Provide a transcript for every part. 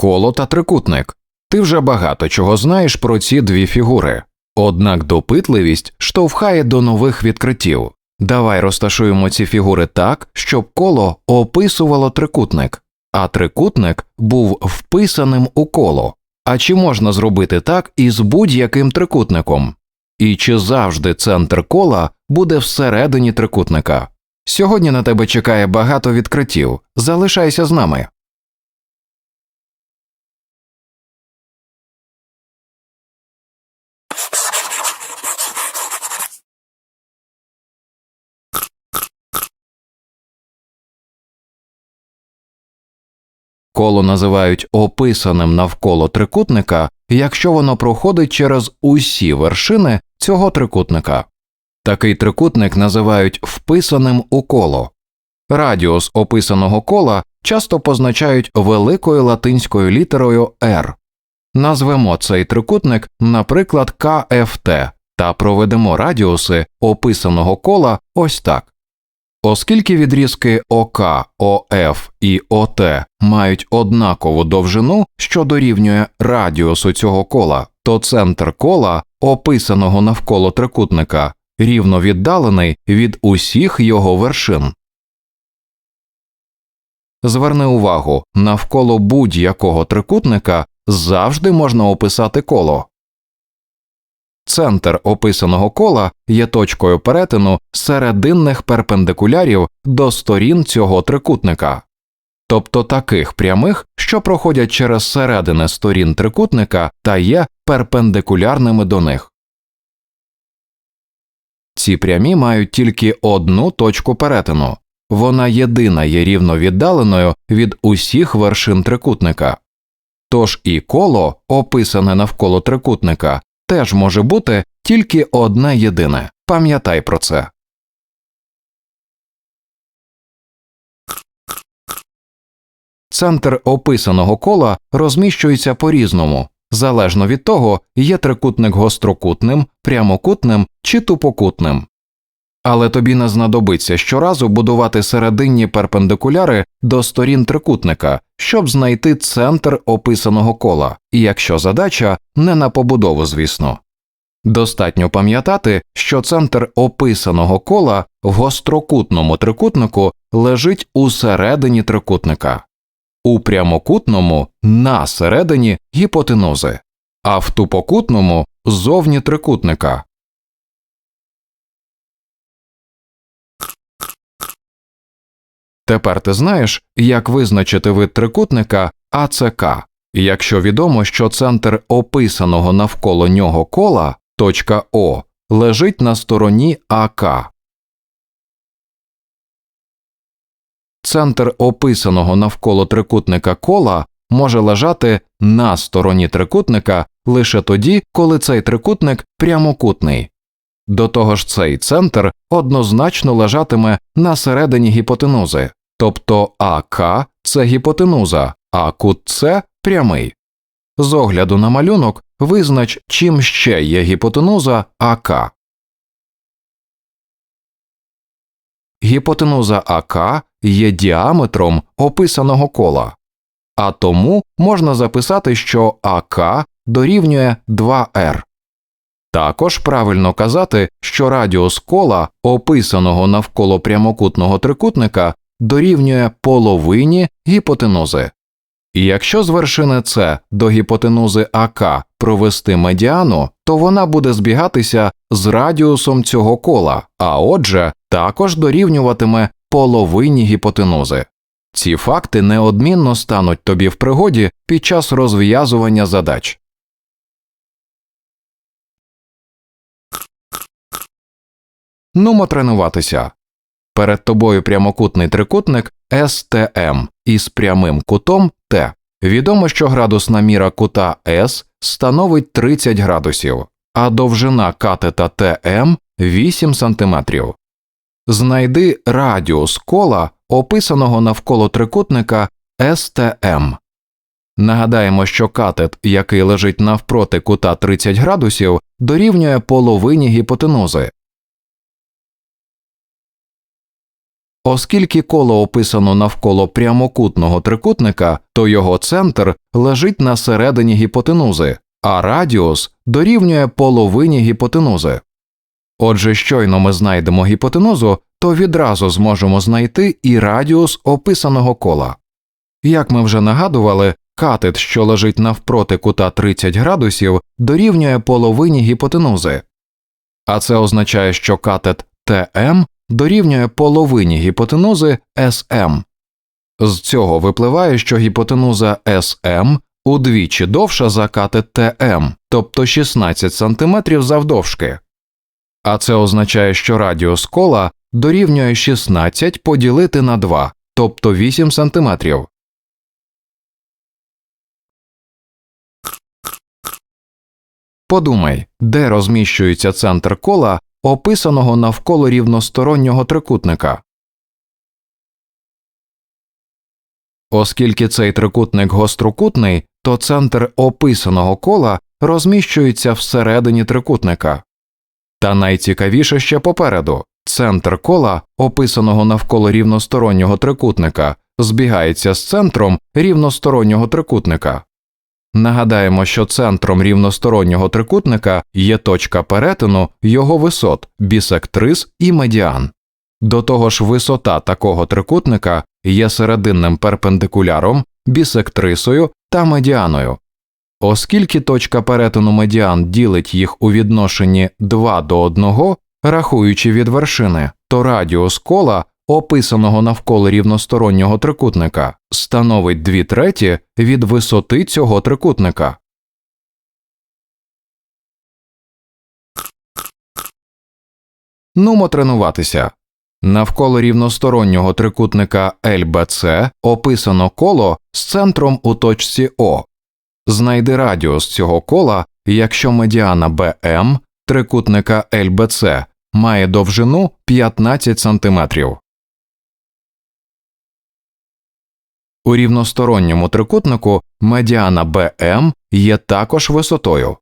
Коло та трикутник. Ти вже багато чого знаєш про ці дві фігури. Однак допитливість штовхає до нових відкриттів. Давай розташуємо ці фігури так, щоб коло описувало трикутник, а трикутник був вписаним у коло. А чи можна зробити так із будь-яким трикутником? І чи завжди центр кола буде всередині трикутника? Сьогодні на тебе чекає багато відкриттів. Залишайся з нами. Коло називають описаним навколо трикутника, якщо воно проходить через усі вершини цього трикутника. Такий трикутник називають вписаним у коло. Радіус описаного кола часто позначають великою латинською літерою R. Назвемо цей трикутник, наприклад, КФТ, та проведемо радіуси описаного кола ось так. Оскільки відрізки ОК, ОФ і ОТ мають однакову довжину, що дорівнює радіусу цього кола, то центр кола, описаного навколо трикутника, рівно віддалений від усіх його вершин. Зверни увагу, навколо будь-якого трикутника завжди можна описати коло. Центр описаного кола є точкою перетину серединних перпендикулярів до сторін цього трикутника, тобто таких прямих, що проходять через середини сторін трикутника та є перпендикулярними до них. Ці прямі мають тільки одну точку перетину, вона єдина є рівно віддаленою від усіх вершин трикутника. Тож і коло, описане навколо трикутника, теж може бути тільки одне єдине. Пам'ятай про це. Центр описаного кола розміщується по різному, залежно від того, є трикутник гострокутним, прямокутним чи тупокутним. Але тобі не знадобиться щоразу будувати серединні перпендикуляри до сторін трикутника, щоб знайти центр описаного кола, і якщо задача не на побудову, звісно. Достатньо пам'ятати, що центр описаного кола в гострокутному трикутнику лежить у середині трикутника, у прямокутному на середині гіпотенузи, а в тупокутному зовні трикутника. Тепер ти знаєш, як визначити вид трикутника АЦК, якщо відомо, що центр описаного навколо нього кола точка О лежить на стороні АК. Центр описаного навколо трикутника кола може лежати на стороні трикутника лише тоді, коли цей трикутник прямокутний. До того ж, цей центр однозначно лежатиме на середині гіпотенузи, тобто АК це гіпотенуза, а кут С прямий. З огляду на малюнок визнач, чим ще є гіпотенуза АК. Гіпотенуза АК є діаметром описаного кола, а тому можна записати, що АК дорівнює 2R. Також правильно казати, що радіус кола, описаного навколо прямокутного трикутника, дорівнює половині гіпотенузи. І якщо з вершини С до гіпотенузи АК провести медіану, то вона буде збігатися з радіусом цього кола, а отже, також дорівнюватиме половині гіпотенузи. Ці факти неодмінно стануть тобі в пригоді під час розв'язування задач. Нумо тренуватися. Перед тобою прямокутний трикутник STM із прямим кутом Т. Відомо, що градусна міра кута С становить 30 градусів, а довжина катета ТМ 8 см. Знайди радіус кола, описаного навколо трикутника STM. Нагадаємо, що катет, який лежить навпроти кута 30 градусів, дорівнює половині гіпотенузи. Оскільки коло описано навколо прямокутного трикутника, то його центр лежить на середині гіпотенузи, а радіус дорівнює половині гіпотенузи. Отже, щойно ми знайдемо гіпотенузу, то відразу зможемо знайти і радіус описаного кола. Як ми вже нагадували, катет, що лежить навпроти кута 30 градусів, дорівнює половині гіпотенузи, а це означає, що катет ТМ дорівнює половині гіпотенузи СМ. З цього випливає, що гіпотенуза СМ удвічі довша за катет ТМ, тобто 16 см завдовжки. А це означає, що радіус кола дорівнює 16 поділити на 2, тобто 8 см. Подумай, де розміщується центр кола, описаного навколо рівностороннього трикутника. Оскільки цей трикутник гострокутний, то центр описаного кола розміщується всередині трикутника. Та найцікавіше ще попереду центр кола, описаного навколо рівностороннього трикутника, збігається з центром рівностороннього трикутника. Нагадаємо, що центром рівностороннього трикутника є точка перетину його висот, бісектрис і медіан. До того ж, висота такого трикутника є серединним перпендикуляром, бісектрисою та медіаною. Оскільки точка перетину медіан ділить їх у відношенні 2 до 1, рахуючи від вершини, то радіус кола, описаного навколо рівностороннього трикутника, становить 2 треті від висоти цього трикутника. Нумо тренуватися. Навколо рівностороннього трикутника LBC описано коло з центром у точці О. Знайди радіус цього кола, якщо медіана BM трикутника LBC має довжину 15 см. У рівносторонньому трикутнику медіана BM є також висотою.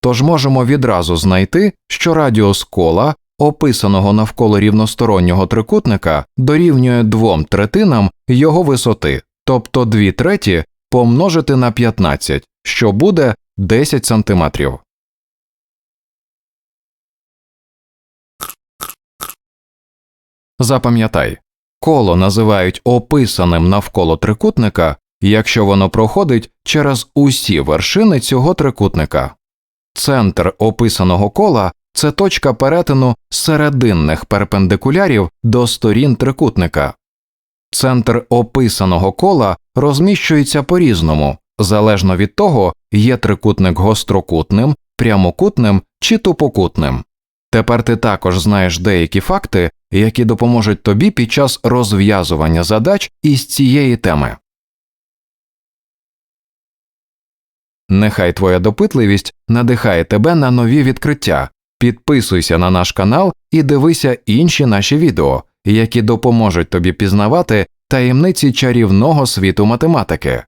Тож можемо відразу знайти, що радіус кола, описаного навколо рівностороннього трикутника, дорівнює двом третинам його висоти, тобто 2 треті помножити на 15, що буде 10 см. Запам'ятай, коло називають описаним навколо трикутника, якщо воно проходить через усі вершини цього трикутника. Центр описаного кола це точка перетину серединних перпендикулярів до сторін трикутника. Центр описаного кола розміщується по різному, залежно від того, є трикутник гострокутним, прямокутним чи тупокутним. Тепер ти також знаєш деякі факти, які допоможуть тобі під час розв'язування задач із цієї теми. Нехай твоя допитливість надихає тебе на нові відкриття. Підписуйся на наш канал і дивися інші наші відео, які допоможуть тобі пізнавати таємниці чарівного світу математики.